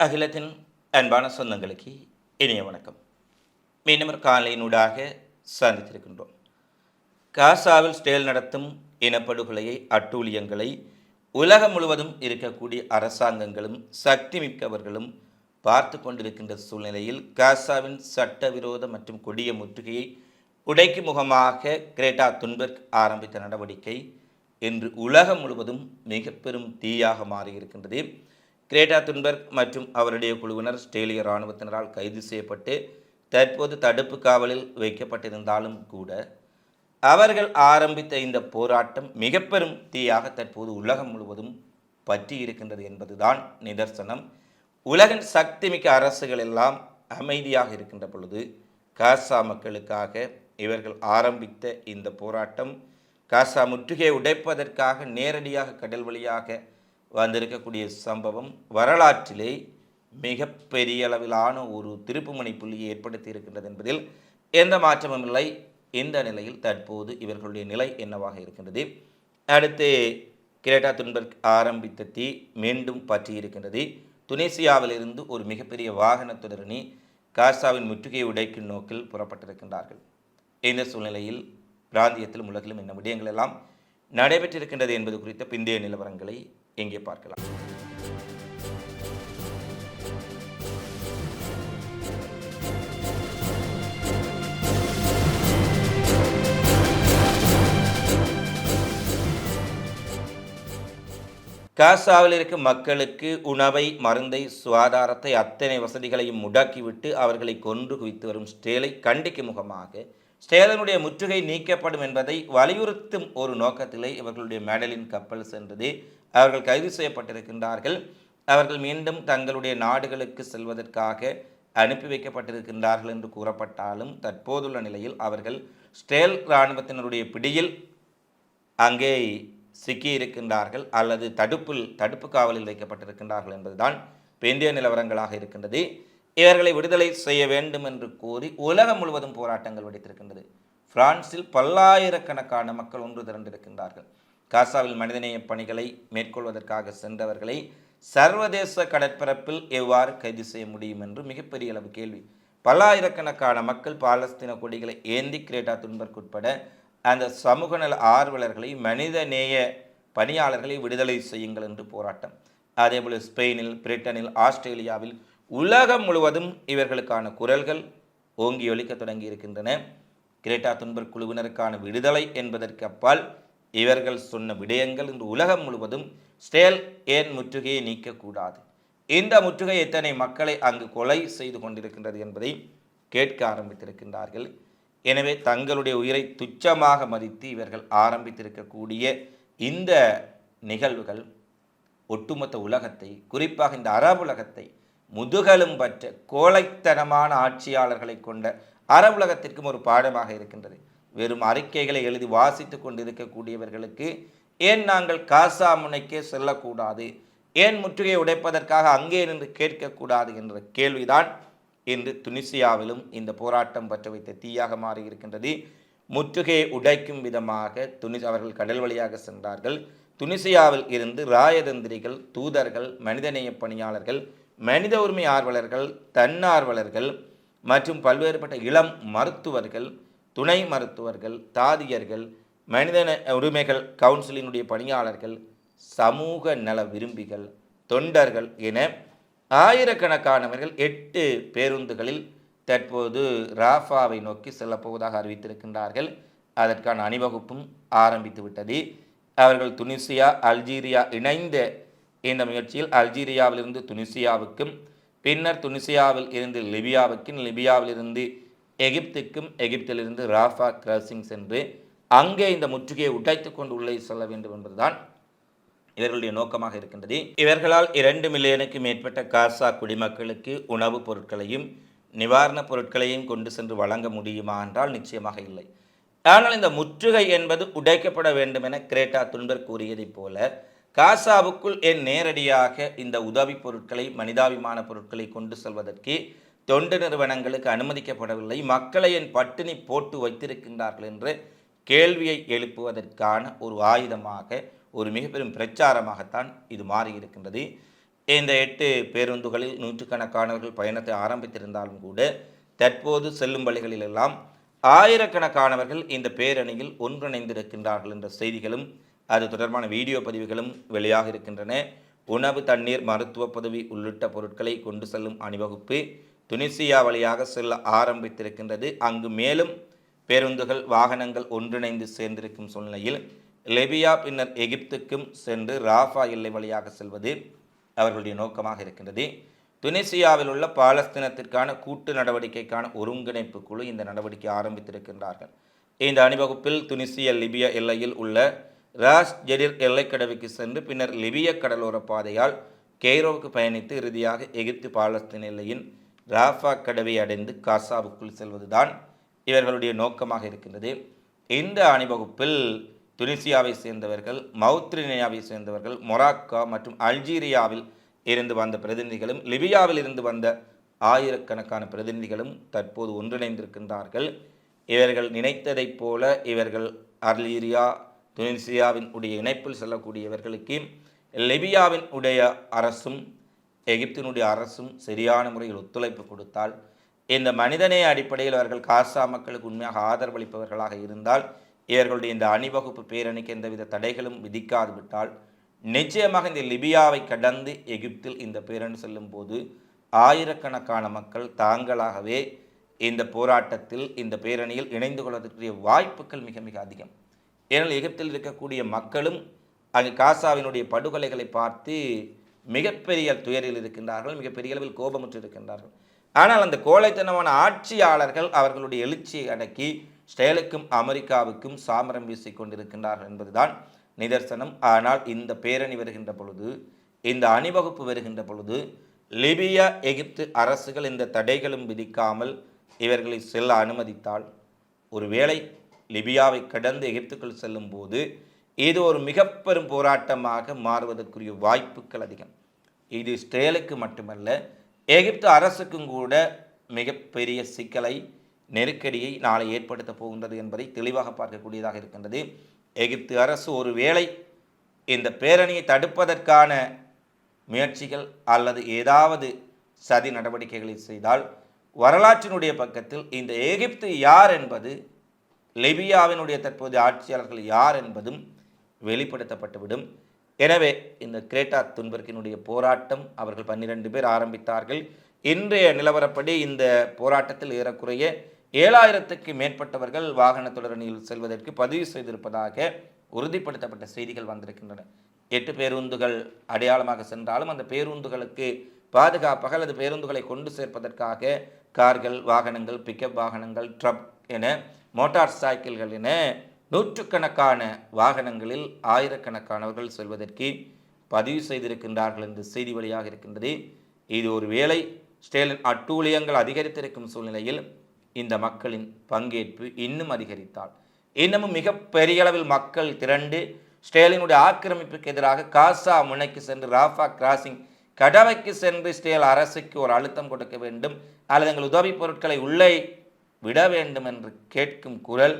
அகிலத்தின் அன்பான சொந்தங்களுக்கு இனிய வணக்கம். மீண்டும் ஒரு காலையினூடாக சந்தித்திருக்கின்றோம். காசாவில் ஸ்டேல் நடத்தும் இனப்படுகொலையை அட்டூழியங்களை உலகம் முழுவதும் இருக்கக்கூடிய அரசாங்கங்களும் சக்தி மிக்கவர்களும் பார்த்து கொண்டிருக்கின்ற சூழ்நிலையில் காசாவின் சட்டவிரோத மற்றும் கொடிய முற்றுகையை உடைக்கும் முகமாக கிரேட்டா துன்பர்க் ஆரம்பித்த நடவடிக்கை இன்று உலகம் முழுவதும் மிக பெரும் தீயாக மாறியிருக்கின்றது. கிரேட்டா துன்பர்க் மற்றும் அவருடைய குழுவினர் ஸ்டேலிய இராணுவத்தினரால் கைது செய்யப்பட்டு தற்போது தடுப்பு காவலில் வைக்கப்பட்டிருந்தாலும் கூட அவர்கள் ஆரம்பித்த இந்த போராட்டம் மிக பெரும் தீயாக தற்போது உலகம் முழுவதும் பற்றி இருக்கின்றது என்பதுதான் நிதர்சனம். உலகின் சக்திமிக்க அரசுகள் எல்லாம் அமைதியாக இருக்கின்ற பொழுது காசா மக்களுக்காக இவர்கள் ஆரம்பித்த இந்த போராட்டம் காசா முற்றுகையை உடைப்பதற்காக நேரடியாக கடல் வழியாக வந்திருக்கக்கூடிய சம்பவம் வரலாற்றிலே மிக பெரிய அளவிலான ஒரு திருப்புமுனை புள்ளியை ஏற்படுத்தி இருக்கின்றது என்பதில் எந்த மாற்றமும் இல்லை. இந்த நிலையில் தற்போது இவர்களுடைய நிலை என்னவாக இருக்கின்றது. அடுத்து கிரேட்டா துன்பர்க் ஆரம்பித்த தீ மீண்டும் பற்றி இருக்கின்றது துனேசியாவிலிருந்து ஒரு மிகப்பெரிய வாகன தொடரணி காசாவின் முற்றுகையை உடைக்கும் நோக்கில் புறப்பட்டிருக்கின்றார்கள். இந்த சூழ்நிலையில் பிராந்தியத்திலும் உலகிலும் என்ன விடயங்கள் எல்லாம் நடைபெற்றிருக்கின்றது என்பது குறித்த பிந்தைய நிலவரங்களை இங்கே பார்க்கலாம். காசாவில் இருக்கும் மக்களுக்கு உணவை மருந்தை சுகாதாரத்தை அத்தனை வசதிகளையும் முடக்கிவிட்டு அவர்களை கொன்று குவித்து வரும் ஸ்டேலை கண்டிக்கும் முகமாக ஸ்டேலனுடைய முற்றுகை நீக்கப்படும் என்பதை வலியுறுத்தும் ஒரு நோக்கத்திலே இவர்களுடைய மேடலின் கப்பல் சென்றது. அவர்கள் கைது செய்யப்பட்டிருக்கின்றார்கள். அவர்கள் மீண்டும் தங்களுடைய நாடுகளுக்கு செல்வதற்காக அனுப்பி வைக்கப்பட்டிருக்கின்றார்கள் என்று கூறப்பட்டாலும் தற்போதுள்ள நிலையில் அவர்கள் ஸ்டேல் இராணுவத்தினருடைய பிடியில் அங்கே சிக்கியிருக்கின்றார்கள் அல்லது தடுப்பில் தடுப்பு காவலில் வைக்கப்பட்டிருக்கின்றார்கள் என்பதுதான் இந்திய நிலவரங்களாக இருக்கின்றது. இவர்களை விடுதலை செய்ய வேண்டும் என்று கூறி உலகம் முழுவதும் போராட்டங்கள் வெடித்திருக்கின்றது. பிரான்சில் பல்லாயிரக்கணக்கான மக்கள் ஒன்று திரண்டிருக்கின்றார்கள். காசாவில் மனிதநேய பணிகளை மேற்கொள்வதற்காக சென்றவர்களை சர்வதேச கடற்பரப்பில் எவ்வாறு கைது செய்ய முடியும் என்று மிகப்பெரிய அளவு கேள்வி. பல்லாயிரக்கணக்கான மக்கள் பாலஸ்தீன கொடிகளை ஏந்தி கிரேட்டா துன்பர்க்குட்பட அந்த சமூக நல ஆர்வலர்களை மனிதநேய பணியாளர்களை விடுதலை செய்யுங்கள் என்று போராட்டம். அதேபோல் ஸ்பெயினில் பிரிட்டனில் ஆஸ்திரேலியாவில் உலகம் முழுவதும் இவர்களுக்கான குரல்கள் ஓங்கி ஒழிக்க தொடங்கி இருக்கின்றன. கிரேட்டா துன்பர் குழுவினருக்கான விடுதலை என்பதற்கு அப்பால் இவர்கள் சொன்ன விடயங்கள் இன்று உலகம் முழுவதும் ஸ்டேல் ஏன் முற்றுகையை நீக்கக்கூடாது இந்த முற்றுகை எத்தனை மக்களை அங்கு கொலை செய்து கொண்டிருக்கின்றது என்பதை கேட்க ஆரம்பித்திருக்கின்றார்கள். எனவே தங்களுடைய உயிரை துச்சமாக மதித்து இவர்கள் ஆரம்பித்திருக்கக்கூடிய இந்த நிகழ்வுகள் ஒட்டுமொத்த உலகத்தை குறிப்பாக இந்த அரபு உலகத்தை முதுகலும் பற்ற கோழைத்தனமான ஆட்சியாளர்களை கொண்ட அற உலகத்திற்கும் ஒரு பாடமாக இருக்கின்றது. வெறும் அறிக்கைகளை எழுதி வாசித்து கொண்டிருக்கக்கூடியவர்களுக்கு ஏன் நாங்கள் காசா முனைக்கே செல்லக்கூடாது? ஏன் முற்றுகையை உடைப்பதற்காக அங்கே நின்று கேட்கக்கூடாது என்ற கேள்விதான் இன்று துனிசியாவிலும் இந்த போராட்டம் பற்ற வைத்த தீயாக மாறி இருக்கின்றது. முற்றுகையை உடைக்கும் விதமாக துனிஸ் அவர்கள் கடல் வழியாக சென்றார்கள். துனிசியாவில் இருந்து ராயதந்திரிகள் தூதர்கள் மனிதநேய பணியாளர்கள் மனித உரிமை ஆர்வலர்கள் தன்னார்வலர்கள் மற்றும் பல்வேறுபட்ட இளம் மருத்துவர்கள் துணை மருத்துவர்கள் தாதியர்கள் மனித உரிமைகள் கவுன்சிலினுடைய பணியாளர்கள் சமூக நல விரும்பிகள் தொண்டர்கள் என ஆயிரக்கணக்கானவர்கள் எட்டு பேருந்துகளில் தற்போது ராஃபாவை நோக்கி செல்லப்போவதாக அறிவித்திருக்கின்றார்கள். அதற்கான அணிவகுப்பும் ஆரம்பித்து விட்டது அவர்கள் துனிசியா அல்ஜீரியா இணைந்த இந்த முயற்சியில் அல்ஜீரியாவிலிருந்து துனிசியாவுக்கும் பின்னர் துனிசியாவில் இருந்து லிபியாவுக்கும் லிபியாவிலிருந்து எகிப்துக்கும் எகிப்திலிருந்து ராஃபா கிராசிங் சென்று அங்கே இந்த முற்றுகையை உடைத்து கொண்டு உள்ளே செல்ல வேண்டும் என்பதுதான் இவர்களுடைய நோக்கமாக இருக்கின்றது. இவர்களால் இரண்டு மில்லியனுக்கு மேற்பட்ட காசா குடிமக்களுக்கு உணவுப் பொருட்களையும் நிவாரணப் பொருட்களையும் கொண்டு சென்று வழங்க முடியுமா என்றால் நிச்சயமாக இல்லை. ஆனால் இந்த முற்றுகை என்பது உடைக்கப்பட வேண்டும் என கிரேட்டா துன்பர் கூறியதைப் போல காசாவுக்குள் என் நேரடியாக இந்த உதவி பொருட்களை மனிதாபிமான பொருட்களை கொண்டு செல்வதற்கு தொண்டு நிறுவனங்களுக்கு அனுமதிக்கப்படவில்லை. மக்களை என் பட்டினி போட்டு வைத்திருக்கின்றார்கள் என்று கேள்வியை எழுப்புவதற்கான ஒரு ஆயுதமாக ஒரு மிக பெரும் பிரச்சாரமாகத்தான் இது மாறியிருக்கின்றது. இந்த எட்டு பேருந்துகளில் நூற்றுக்கணக்கானவர்கள் பயணத்தை ஆரம்பித்திருந்தாலும் கூட தற்போது செல்லும் வழிகளிலெல்லாம் ஆயிரக்கணக்கானவர்கள் இந்த பேரணியில் ஒன்றிணைந்திருக்கின்றார்கள் என்ற செய்திகளும் அது தொடர்பான வீடியோ பதிவுகளும் வெளியாக இருக்கின்றன. உணவு தண்ணீர் மருத்துவ பதவி உள்ளிட்ட பொருட்களை கொண்டு செல்லும் அணிவகுப்பு துனிசியா வழியாக செல்ல ஆரம்பித்திருக்கின்றது. அங்கு மேலும் பேருந்துகள் வாகனங்கள் ஒன்றிணைந்து சேர்ந்திருக்கும் சூழ்நிலையில் லெபியா பின்னர் எகிப்துக்கும் சென்று ராஃபா எல்லை வழியாக செல்வது அவர்களுடைய நோக்கமாக இருக்கின்றது. துனிசியாவில் உள்ள பாலஸ்தீனத்திற்கான கூட்டு நடவடிக்கைக்கான ஒருங்கிணைப்பு குழு இந்த நடவடிக்கை ஆரம்பித்திருக்கின்றார்கள். இந்த அணிவகுப்பில் துனிசிய லிபியா எல்லையில் உள்ள ராஸ் ஜெடிர் எல்லைக்கடவுக்கு சென்று பின்னர் லிபிய கடலோர பாதையால் கெய்ரோவுக்கு பயணித்து இறுதியாக எகிப்து பாலஸ்தீன் எல்லையின் ராஃபா கடவை அடைந்து காசாவுக்குள் செல்வதுதான் இவர்களுடைய நோக்கமாக இருக்கின்றது. இந்த அணிவகுப்பில் துனிசியாவை சேர்ந்தவர்கள் மவுத்ரினியாவை சேர்ந்தவர்கள் மொராக்கா மற்றும் அல்ஜீரியாவில் இருந்து வந்த பிரதிநிதிகளும் லிபியாவில் இருந்து வந்த ஆயிரக்கணக்கான பிரதிநிதிகளும் தற்போது ஒன்றிணைந்திருக்கின்றார்கள். இவர்கள் நினைத்ததைப் போல இவர்கள் அல்ஜீரியா துனிசியாவின் உடைய இணைப்பில் செல்லக்கூடியவர்களுக்கு லிபியாவின் உடைய அரசும் எகிப்தினுடைய அரசும் சரியான முறையில் ஒத்துழைப்பு கொடுத்தால் இந்த மனிதனே அடிப்படையில் அவர்கள் காசா மக்களுக்கு உண்மையாக ஆதரவளிப்பவர்களாக இருந்தால் இவர்களுடைய இந்த அணிவகுப்பு பேரணிக்கு எந்தவித தடைகளும் விதிக்காது விட்டால் நிச்சயமாக இந்த லிபியாவை கடந்து எகிப்தில் இந்த பேரணி செல்லும் போது ஆயிரக்கணக்கான மக்கள் தாங்களாகவே இந்த போராட்டத்தில் இந்த பேரணியில் இணைந்து கொள்வதற்குரிய வாய்ப்புகள் மிக மிக அதிகம். ஏனெனில் எகிப்தில் இருக்கக்கூடிய மக்களும் அங்கு காசாவினுடைய படுகொலைகளை பார்த்து மிகப்பெரிய துயரில் இருக்கின்றார்கள் மிகப்பெரிய அளவில் கோபமுற்று இருக்கின்றார்கள். ஆனால் அந்த கோழைத்தனமான ஆட்சியாளர்கள் அவர்களுடைய எழுச்சியை அடக்கி ஸ்டேலுக்கும் அமெரிக்காவுக்கும் சாமரம் வீசிக் கொண்டிருக்கின்றார்கள் என்பதுதான் நிதர்சனம். ஆனால் இந்த பேரணி வருகின்ற பொழுது இந்த அணிவகுப்பு வருகின்ற பொழுது லிபியா எகிப்து அரசுகள் இந்த தடைகளும் விதிக்காமல் இவர்களை செல்ல அனுமதித்தால் ஒருவேளை லிபியாவை கடந்து எகிப்துக்குள் செல்லும் போது இது ஒரு மிக பெரும் போராட்டமாக மாறுவதற்குரிய வாய்ப்புகள் அதிகம். இது இஸ்ரேலுக்கு மட்டுமல்ல எகிப்து அரசுக்கும் கூட மிகப்பெரிய சிக்கலை நெருக்கடியை நாளை ஏற்படுத்த போகின்றது என்பதை தெளிவாக பார்க்கக்கூடியதாக இருக்கின்றது. எகிப்து அரசு ஒருவேளை இந்த பேரணியை தடுப்பதற்கான முயற்சிகள் அல்லது ஏதாவது சதி நடவடிக்கைகளை செய்தால் வரலாற்றினுடைய பக்கத்தில் இந்த எகிப்து யார் என்பது லிபியாவினுடைய தற்போதைய ஆட்சியாளர்கள் யார் என்பதும் வெளிப்படுத்தப்பட்டுவிடும். எனவே இந்த கிரேட்டா துன்பர்கினுடைய போராட்டம் அவர்கள் பன்னிரண்டு பேர் ஆரம்பித்தார்கள். இன்றைய நிலவரப்படி இந்த போராட்டத்தில் ஏறக்குறைய ஏழாயிரத்துக்கு மேற்பட்டவர்கள் வாகன தொடரணியில் செல்வதற்கு பதிவு செய்திருப்பதாக உறுதிப்படுத்தப்பட்ட செய்திகள் வந்திருக்கின்றன. எட்டு பேருந்துகள் அடையாளமாக சென்றாலும் அந்த பேருந்துகளுக்கு பாதுகாப்பாக அல்லது பேருந்துகளை கொண்டு சேர்ப்பதற்காக கார்கள் வாகனங்கள் பிக்கப் வாகனங்கள் ட்ரக் என மோட்டார் சைக்கிள்கள் என நூற்றுக்கணக்கான வாகனங்களில் ஆயிரக்கணக்கானவர்கள் செல்வதற்கு பதிவு செய்திருக்கின்றார்கள் என்று செய்தி வழியாக இருக்கின்றது. இது ஒரு வேளை ஸ்டேலின் அட்டூழியங்கள் அதிகரித்திருக்கும் சூழ்நிலையில் இந்த மக்களின் பங்கேற்பு இன்னும் அதிகரித்தால். இன்னமும் மிக பெரிய அளவில் மக்கள் திரண்டு ஸ்டேலினுடைய ஆக்கிரமிப்புக்கு எதிராக காசா முனைக்கு சென்று ராஃபா கிராசிங் கடவைக்கு சென்று ஸ்டேல் அரசுக்கு ஒரு அழுத்தம் கொடுக்க வேண்டும். அல்லது எங்கள் உதவிப் பொருட்களை உள்ளே விட வேண்டும் என்று கேட்கும் குரல்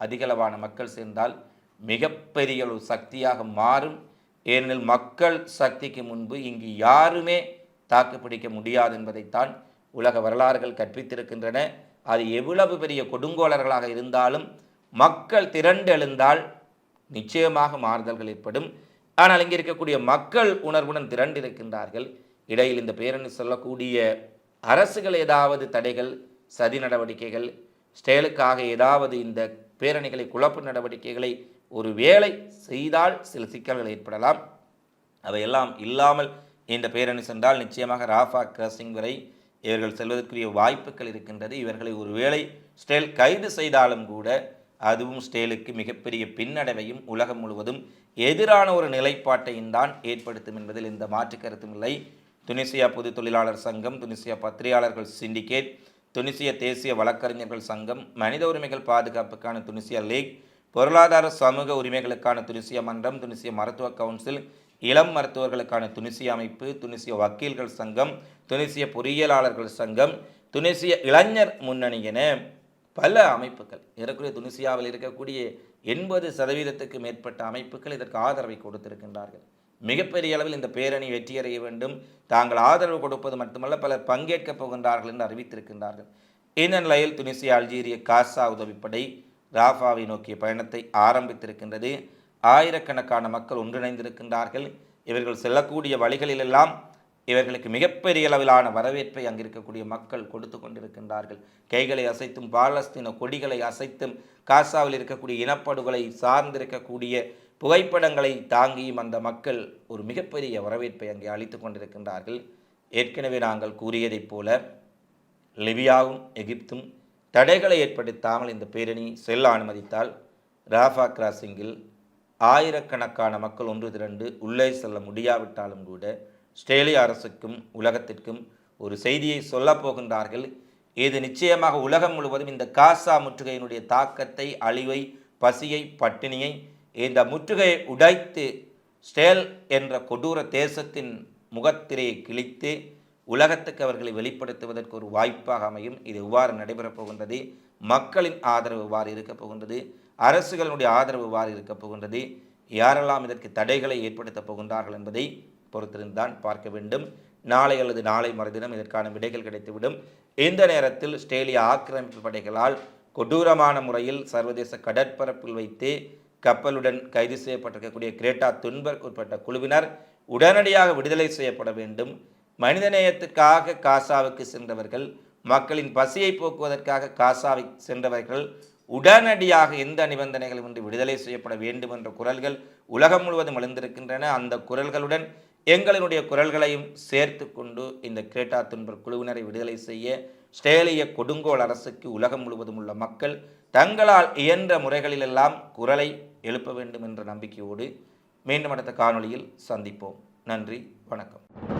அதிகளவான மக்கள் சேர்ந்தால் மிகப்பெரிய ஒரு சக்தியாக மாறும். ஏனெனில் மக்கள் சக்திக்கு முன்பு இங்கு யாருமே தாக்குப்பிடிக்க முடியாது என்பதைத்தான் உலக வரலாறுகள் கற்பித்திருக்கின்றன. அது எவ்வளவு பெரிய கொடுங்கோலர்களாக இருந்தாலும் மக்கள் திரண்டெழுந்தால் நிச்சயமாக மாறுதல்கள் ஏற்படும். ஆனால் இங்கே இருக்கக்கூடிய மக்கள் உணர்வுடன் திரண்டிருக்கின்றார்கள். இடையில் இந்த பேரணி சொல்லக்கூடிய அரசுகள் ஏதாவது தடைகள் சதி நடவடிக்கைகள் ஸ்டேலுக்காக ஏதாவது இந்த பேரணிகளை குழப்பு நடவடிக்கைகளை ஒரு வேலை செய்தால் சில சிக்கல்கள் ஏற்படலாம். அவையெல்லாம் இல்லாமல் இந்த பேரணி சென்றால் நிச்சயமாக ராஃபா கிராசிங் வரை இவர்கள் செல்வதற்குரிய வாய்ப்புகள் இருக்கின்றது. இவர்களை ஒருவேளை ஸ்டேல் கைது செய்தாலும் கூட அதுவும் ஸ்டேலுக்கு மிகப்பெரிய பின்னடைவையும் உலகம் முழுவதும் எதிரான ஒரு நிலைப்பாட்டையும் தான் ஏற்படுத்தும் என்பதில் இந்த மாற்று கருத்தும் இல்லை. துனிசியா பொது தொழிலாளர் சங்கம் துனிசியா பத்திரிகையாளர்கள் சிண்டிகேட் துனிசிய தேசிய வழக்கறிஞர்கள் சங்கம் மனித உரிமைகள் பாதுகாப்புக்கான துனிசிய லீக் பொருளாதார சமூக உரிமைகளுக்கான துனிசிய மன்றம் துனிசிய மருத்துவ கவுன்சில் இளம் மருத்துவர்களுக்கான துனிசிய அமைப்பு துனிசிய வக்கீல்கள் சங்கம் துனிசிய பொறியியலாளர்கள் சங்கம் துனிசிய இளைஞர் முன்னணி என பல அமைப்புகள். ஏறக்குறைய துனிசியாவில் இருக்கக்கூடிய எண்பது சதவீதத்துக்கு மேற்பட்ட அமைப்புகள் இதற்கு ஆதரவை கொடுத்திருக்கின்றார்கள். மிகப்பெரிய அளவில் இந்த பேரணி வெற்றியடைய வேண்டும். தாங்கள் ஆதரவு கொடுப்பது மட்டுமல்ல பலர் பங்கேற்கப் போகின்றார்கள் என்று அறிவித்திருக்கின்றார்கள். இந்த நிலையில் துனிசிய அல்ஜீரிய காசா உதவிப்படை ராஃபாவை நோக்கிய பயணத்தை ஆரம்பித்திருக்கின்றது. ஆயிரக்கணக்கான மக்கள் ஒன்றிணைந்திருக்கின்றார்கள். இவர்கள் செல்லக்கூடிய வழிகளிலெல்லாம் இவர்களுக்கு மிகப்பெரிய அளவிலான வரவேற்பை அங்கிருக்கக்கூடிய மக்கள் கொடுத்து கொண்டிருக்கின்றார்கள். கைகளை அசைத்தும் பாலஸ்தீன கொடிகளை அசைத்தும் காசாவில் இருக்கக்கூடிய இனப்படுகொலை சார்ந்திருக்கக்கூடிய புகைப்படங்களை தாங்கியும் அந்த மக்கள் ஒரு மிகப்பெரிய வரவேற்பை அங்கே அளித்து கொண்டிருக்கின்றார்கள். ஏற்கனவே நாங்கள் கூறியதைப் போல லிபியாவும் எகிப்தும் தடைகளை ஏற்படுத்தாமல் இந்த பேரணி செல்ல அனுமதித்தால் ராஃபா கிராசிங்கில் ஆயிரக்கணக்கான மக்கள் ஒன்று திரண்டு உள்ளே செல்ல முடியாவிட்டாலும் கூட ஆஸ்திரேலிய அரசுக்கும் உலகத்திற்கும் ஒரு செய்தியை சொல்லப்போகின்றார்கள் இது நிச்சயமாக உலகம் முழுவதும் இந்த காசா முற்றுகையினுடைய தாக்கத்தை அழிவை பசியை பட்டினியை இந்த முற்றுகையை உடைத்து ஸ்டேல் என்ற கொடூர தேசத்தின் முகத்திரையை கிழித்து உலகத்துக்கு அவர்களை வெளிப்படுத்துவதற்கு ஒரு வாய்ப்பாக அமையும். இது எவ்வாறு நடைபெறப் போகின்றது. மக்களின் ஆதரவு எவ்வாறு இருக்கப் போகின்றது. அரசுகளுடைய ஆதரவு எவ்வாறு இருக்கப் போகின்றது. யாரெல்லாம் இதற்கு தடைகளை ஏற்படுத்தப் போகின்றார்கள் என்பதை பொறுத்திருந்தான் பார்க்க வேண்டும். நாளை அல்லது நாளை மறுதினம் இதற்கான விடைகள் கிடைத்துவிடும். இந்த நேரத்தில் ஆஸ்திரேலிய ஆக்கிரமிப்பு படைகளால் கொடூரமான முறையில் சர்வதேச கடற்பரப்பில் வைத்து கப்பலுடன் கைது செய்யப்பட்டிருக்கக்கூடிய கிரேட்டா துன்பர்க் உட்பட்ட குழுவினர் உடனடியாக விடுதலை செய்யப்பட வேண்டும். மனிதநேயத்துக்காக காசாவுக்கு சென்றவர்கள் மக்களின் பசியை போக்குவதற்காக காசாவை சென்றவர்கள் உடனடியாக எந்த நிபந்தனைகளும் இன்றி விடுதலை செய்யப்பட வேண்டும் என்ற குரல்கள் உலகம் முழுவதும் எழுந்திருக்கின்றன. அந்த குரல்களுடன் எங்களினுடைய குரல்களையும் சேர்த்து கொண்டு இந்த கிரேட்டா துன்பர் குழுவினரை விடுதலை செய்ய ஸ்டேலிய கொடுங்கோல் அரசுக்கு உலகம் முழுவதும் உள்ள மக்கள் தங்களால் இயன்ற முறைகளிலெல்லாம் குரலை எழுப்ப வேண்டும் என்ற நம்பிக்கையோடு மீண்டும் அடுத்த காணொளியில் சந்திப்போம். நன்றி வணக்கம்.